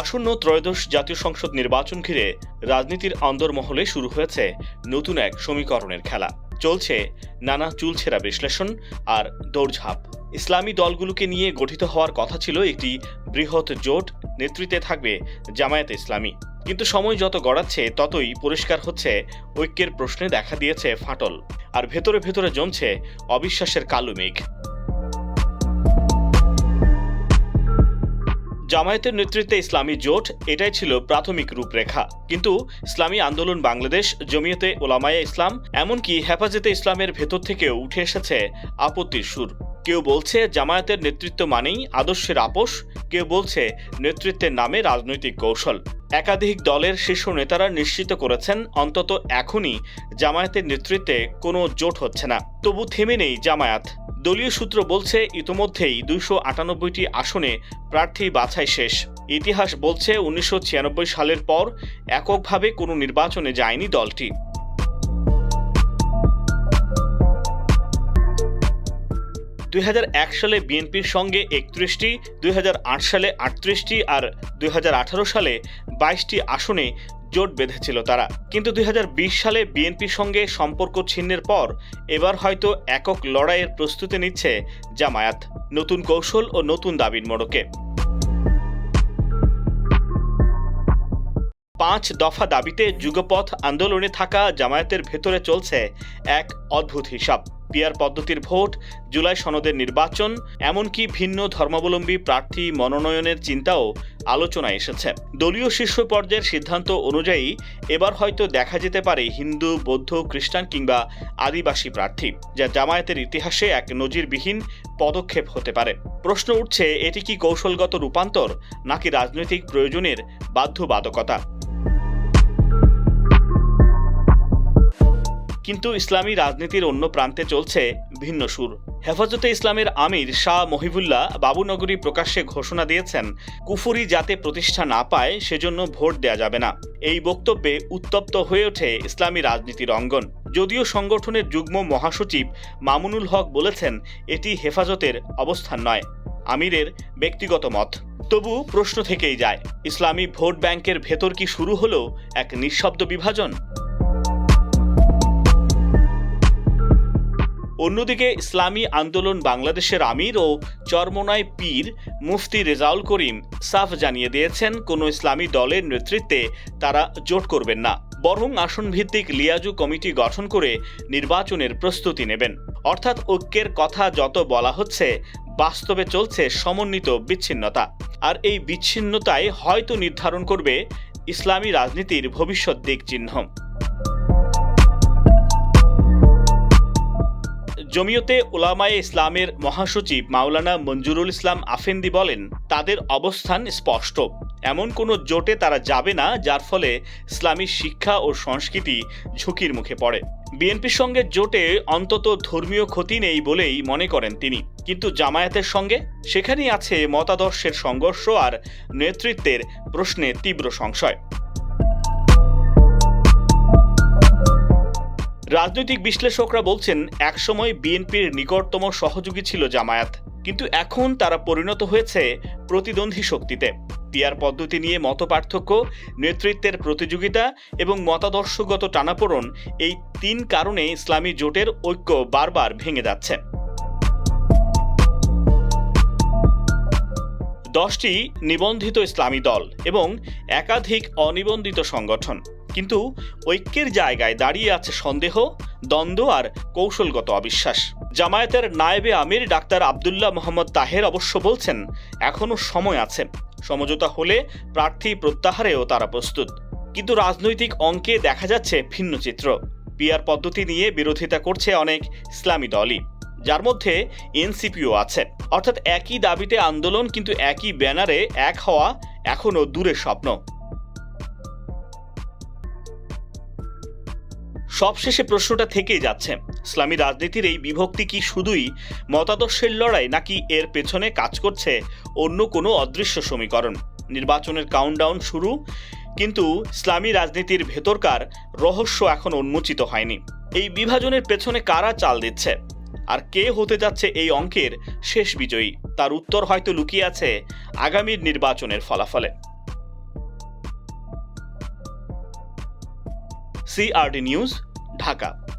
আসন্ন ত্রয়োদশ জাতীয় সংসদ নির্বাচন ঘিরে রাজনীতির অন্দরমহলে শুরু হয়েছে নতুন এক সমীকরণের খেলা। চলছে নানা চুলছেরা বিশ্লেষণ আর দৌড়ঝাঁপ। ইসলামী দলগুলোকে নিয়ে গঠিত হওয়ার কথা ছিল একটি বৃহৎ জোট, নেতৃত্বে থাকবে জামায়াতে ইসলামী। কিন্তু সময় যত গড়াচ্ছে, ততই পরিষ্কার হচ্ছে ঐক্যের প্রশ্নে দেখা দিয়েছে ফাটল। আর ভেতরে ভেতরে জমছে অবিশ্বাসের কালো মেঘ। জামায়াতের নেতৃত্বে ইসলামী জোট, এটাই ছিল প্রাথমিক রূপরেখা। কিন্তু ইসলামী আন্দোলন বাংলাদেশ, জমিয়তে ওলামায়া ইসলাম, এমনকি হেফাজতে ইসলামের ভেতর থেকেও উঠে এসেছে আপত্তির সুর। কেউ বলছে জামায়াতের নেতৃত্ব মানেই আদর্শের আপোষ, কেউ বলছে নেতৃত্বের নামে রাজনৈতিক কৌশল। একাধিক দলের শীর্ষ নেতারা নিশ্চিত করেছেন, অন্তত এখনই জামায়াতের নেতৃত্বে কোনো জোট হচ্ছে না। তবু থেমে নেই জামায়াত। দলীয় সূত্র বলছে, ইতোমধ্যেই দুইশো আটানব্বইটি আসনে প্রার্থী বাছাই শেষ। ইতিহাস বলছে, উনিশশো ছিয়ানব্বই সালের পর এককভাবে কোনো নির্বাচনে যায়নি দলটি। দুই সালে বিএনপির সঙ্গে একত্রিশটি, দুই হাজার আট সালে আটত্রিশটি আর দুই হাজার আঠারো সালে বাইশটি আসনে জোট বেঁধেছিল তারা। কিন্তু দুই হাজার বিশ সালে বিএনপির সঙ্গে সম্পর্ক ছিন্নের পর এবার হয়তো একক লড়াইয়ের প্রস্তুতি নিচ্ছে জামায়াত। নতুন কৌশল ও নতুন দাবির মোড়কে। পাঁচ দফা দাবিতে যুগপথ আন্দোলনে থাকা জামায়াতের ভেতরে চলছে এক অদ্ভুত হিসাব। পিয়ার পদ্ধতির ভোট, জুলাই সনদের নির্বাচন, এমনকি ভিন্ন ধর্মাবলম্বী প্রার্থী মনোনয়নের চিন্তাও আলোচনায় এসেছে। দলীয় শীর্ষ পর্যায়ের সিদ্ধান্ত অনুযায়ী এবার হয়তো দেখা যেতে পারে হিন্দু, বৌদ্ধ, খ্রিস্টান কিংবা আদিবাসী প্রার্থী, যা জামায়াতের ইতিহাসে এক নজিরবিহীন পদক্ষেপ হতে পারে। প্রশ্ন উঠছে, এটি কি কৌশলগত রূপান্তর নাকি রাজনৈতিক প্রয়োজনের বাধ্যবাধকতা? কিন্তু ইসলামী রাজনীতির অন্য প্রান্তে চলছে ভিন্ন সুর। হেফাজতে ইসলামের আমির শাহ মহিবুল্লাহ বাবুনগরী প্রকাশ্যে ঘোষণা দিয়েছেন, কুফুরি যাতে প্রতিষ্ঠা না পায় সেজন্য ভোট দেয়া যাবে না। এই বক্তব্যে উত্তপ্ত হয়ে ওঠে ইসলামী রাজনীতির অঙ্গন। যদিও সংগঠনের যুগ্ম মহাসচিব মামুনুল হক বলেছেন, এটি হেফাজতের অবস্থান নয়, আমিরের ব্যক্তিগত মত। তবু প্রশ্ন থেকেই যায়, ইসলামী ভোট ব্যাংকের ভেতর কি শুরু হলো এক নিঃশব্দ বিভাজন? অন্যদিকে ইসলামী আন্দোলন বাংলাদেশের আমির ও চরমোনাই পীর মুফতি রেজাউল করিম সাফ জানিয়ে দিয়েছেন, কোনো ইসলামী দলের নেতৃত্বে তারা জোট করবেন না। বরং আসনভিত্তিক লিয়াজু কমিটি গঠন করে নির্বাচনের প্রস্তুতি নেবেন। অর্থাৎ ঐক্যের কথা যত বলা হচ্ছে, বাস্তবে চলছে সমন্বিত বিচ্ছিন্নতা। আর এই বিচ্ছিন্নতাই হয়তো নির্ধারণ করবে ইসলামী রাজনীতির ভবিষ্যৎ দিক চিহ্ন জমিয়তে ওলামায়ে ইসলামের মহাসচিব মাওলানা মঞ্জুরুল ইসলাম আফেন্দি বলেন, তাদের অবস্থান স্পষ্ট। এমন কোনো জোটে তারা যাবে না, যার ফলে ইসলামী শিক্ষা ও সংস্কৃতি ঝুঁকির মুখে পড়ে। বিএনপির সঙ্গে জোটে অন্তত ধর্মীয় ক্ষতি নেই বলেই মনে করেন তিনি। কিন্তু জামায়াতের সঙ্গে? সেখানেই আছে মতাদর্শের সংঘর্ষ আর নেতৃত্বের প্রশ্নে তীব্র সংশয়। রাজনৈতিক বিশ্লেষকরা বলছেন, একসময় বিএনপির নিকটতম সহযোগী ছিল জামায়াত, কিন্তু এখন তারা পরিণত হয়েছে প্রতিদ্বন্দ্বী শক্তিতে। পিয়ার পদ্ধতি নিয়ে মতপার্থক্য, নেতৃত্বের প্রতিযোগিতা এবং মতাদর্শগত টানাপোড়ন এই তিন কারণে ইসলামী জোটের ঐক্য বারবার ভেঙে যাচ্ছে। দশটি নিবন্ধিত ইসলামী দল এবং একাধিক অনিবন্ধিত সংগঠন। কিন্তু ঐক্যের জায়গায় দাঁড়িয়ে আছে সন্দেহ, দ্বন্দ্ব আর কৌশলগত অবিশ্বাস। জামায়াতের নায়েবে আমির ডাক্তার আবদুল্লাহ মোহাম্মদ তাহের অবশ্য বলছেন এখনও সময় আছে। সমঝোতা হলে প্রার্থী প্রত্যাহারেও তারা প্রস্তুত। কিন্তু রাজনৈতিক অঙ্কে দেখা যাচ্ছে ভিন্ন চিত্র। পিয়ার পদ্ধতি নিয়ে বিরোধিতা করছে অনেক ইসলামী দলই। যার মধ্যে এনসিপিও আছে। অর্থাৎ একই দাবিতে আন্দোলন কিন্তু একই ব্যানারে এক হওয়া এখনও দূরের স্বপ্ন। সবশেষে প্রশ্নটা থেকেই যাচ্ছে, ইসলামী রাজনীতির এই বিভক্তি কি শুধুই মতাদর্শের লড়াই নাকি এর পেছনে কাজ করছে অন্য কোনো অদৃশ্য সমীকরণ? নির্বাচনের কাউন্টডাউন শুরু, কিন্তু ইসলামী রাজনীতির ভেতরকার রহস্য এখন উন্মোচিত হয়নি। এই বিভাজনের পেছনে কারা চাল দিচ্ছে? আর কে হতে যাচ্ছে এই অঙ্কের শেষ বিজয়ী? তার উত্তর হয়তো লুকিয়ে আছে আগামীর নির্বাচনের ফলাফলে। CRD news, Dhaka.